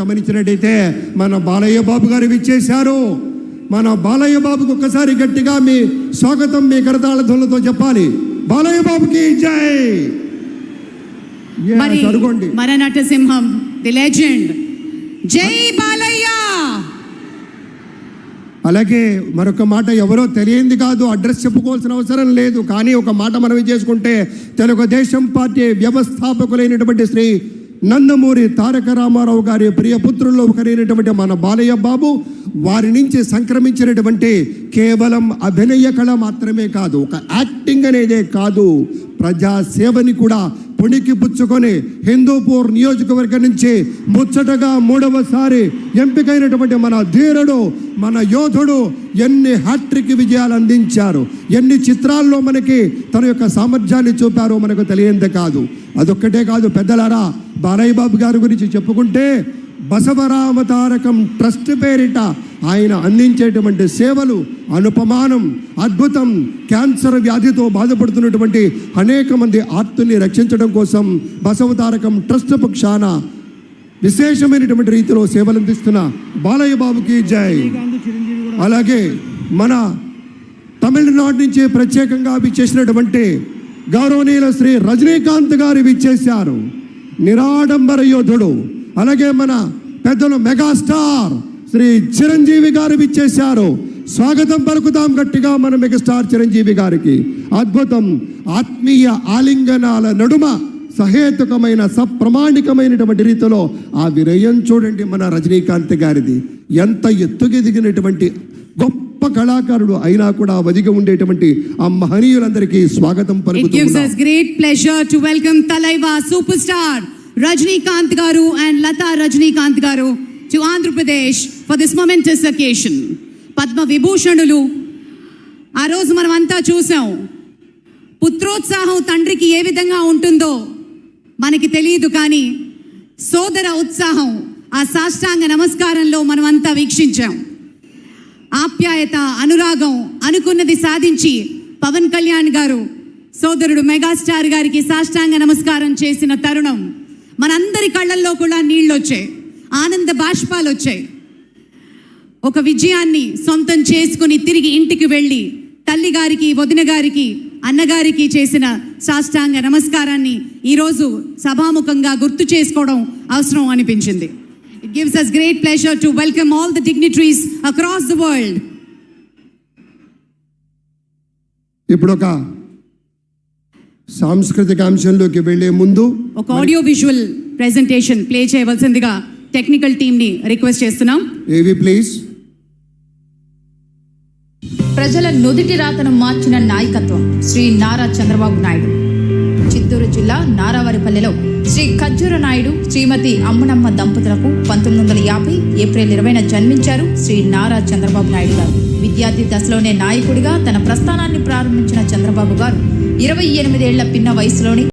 గమనించినట్టయితే మన బాలయ్య బాబు గారు విచ్చేశారు. మన బాలయ్య బాబుకు ఒక్కసారి గట్టిగా మీ స్వాగతం మీ కరతాళ ధ్వనులతో చెప్పాలి. బాలయ్య బాబుకి జై మన నటసింహం ది లెజెండ్. జై బాలయ్య! అలాగే మరొక మాట ఎవరో తెలియంది కాదు అడ్రస్ చెప్పుకోవాల్సిన అవసరం లేదు. కానీ ఒక మాట మనం చేసుకుంటే తెలుగుదేశం పార్టీ వ్యవస్థాపకులైనటువంటి శ్రీ నందమూరి తారక రామారావు గారి ప్రియపుత్రుల్లో ఒకరైనటువంటి మన బాలయ్య బాబు వారి నుంచి సంక్రమించినటువంటి కేవలం అభినయ కళ మాత్రమే కాదు ఒక యాక్టింగ్ అనేదే కాదు ప్రజాసేవని కూడా పుణికి పుచ్చుకొని హిందూపూర్ నియోజకవర్గం నుంచి ముచ్చటగా మూడవసారి ఎంపికైనటువంటి మన ధీరుడు మన యోధుడు ఎన్ని హ్యాట్రిక్ విజయాలు అందించారు ఎన్ని చిత్రాల్లో మనకి తన యొక్క సామర్థ్యాన్ని చూపారో మనకు తెలియంది కాదు. అదొక్కటే కాదు పెద్దలారా బాలయ్య బాబు గారి గురించి చెప్పుకుంటే బసవరామ తారకం ట్రస్ట్ పేరిట ఆయన అందించేటువంటి సేవలు అనుపమానం అద్భుతం క్యాన్సర్ వ్యాధితో బాధపడుతున్నటువంటి అనేక మంది ఆర్తుల్ని రక్షించడం కోసం బసవతారకం ట్రస్ట్ పక్షాన విశేషమైనటువంటి రీతిలో సేవలు అందిస్తున్న బాలయ్య బాబుకి జై. అలాగే మన తమిళనాడు నుంచి ప్రత్యేకంగా విచ్చేసినటువంటి గౌరవనీయుల శ్రీ రజనీకాంత్ గారు విచ్చేశారు నిరాడంబర యోధుడు. అలాగే మన పెద్దలు మెగాస్టార్ శ్రీ చిరంజీవి గారు విచ్చేశారు. స్వాగతం పలుకుతాం గట్టిగా మన మెగాస్టార్ చిరంజీవి గారికి. అద్భుతం ఆత్మీయ ఆలింగనాల నడుమ సహేతుకమైన సప్రమాణికమైనటువంటి రీతిలో ఆ విరయం చూడండి మన రజనీకాంత్ గారిది. ఎంత ఎత్తుకెదిగినటువంటి గొప్ప కళాకారుడు అయినా కూడా వదిగి ఉండేటువంటి ఆ మహనీయులందరికీ స్వాగతం పలుకుతున్నాం us great pleasure to welcome Talaiva superstar Rajnikant Garu and Lata Rajnikant Garu. To Andhra Pradesh for this momentous occasion. Padma విభూషణులు ఆ రోజు మనం అంతా చూసాం. పుత్రోత్సాహం తండ్రికి ఏ విధంగా ఉంటుందో మనకి తెలియదు కానీ సోదర ఉత్సాహం ఆ సాష్టాంగ నమస్కారంలో మనం అంతా వీక్షించాం. ఆప్యాయత అనురాగం అనుకున్నది సాధించి పవన్ కళ్యాణ్ గారు సోదరుడు మెగాస్టార్ గారికి సాష్టాంగ నమస్కారం చేసిన తరుణం మనందరి కళ్ళల్లో కూడా నీళ్ళొచ్చాయి. ఆనంద బాష్పాలు వచ్చాయి. ఒక విజయాన్ని సొంతం చేసుకుని తిరిగి ఇంటికి వెళ్ళి తల్లి గారికి వదిన గారికి అన్నగారికి చేసిన సాష్టాంగ నమస్కారాన్ని ఈరోజు సభాముఖంగా గుర్తు చేసుకోవడం అవసరం అనిపించింది. It gives us great pleasure to welcome all the dignitaries across the world ఇప్పుడు ఒక సాంస్కృతిక అంశంలోకి వెళ్ళే ముందు ఒక ఆడియో విజువల్ ప్రెజెంటేషన్ ప్లే చేయవలసిందిగా టెక్నికల్ టీంని రిక్వెస్ట్ చేస్తున్నాం. ఏవి ప్లీజ్ ప్రజల నుదిటి రాతను మార్చిన నాయకత్వం శ్రీ నారా చంద్రబాబు నాయుడు. చిత్తూరు జిల్లా నారావారిపల్లెలో శ్రీ ఖజ్జూర నాయుడు శ్రీమతి అమ్మనమ్మ దంపతులకు పంతొమ్మిది వందల యాభై ఏప్రిల్ ఇరవైన జన్మించారు శ్రీ నారా చంద్రబాబు నాయుడు గారు. విద్యార్థి దశలోనే నాయకుడిగా తన ప్రస్థానాన్ని ప్రారంభించిన చంద్రబాబు గారు ఇరవై ఎనిమిదేళ్ళ పిన్న వయసులోని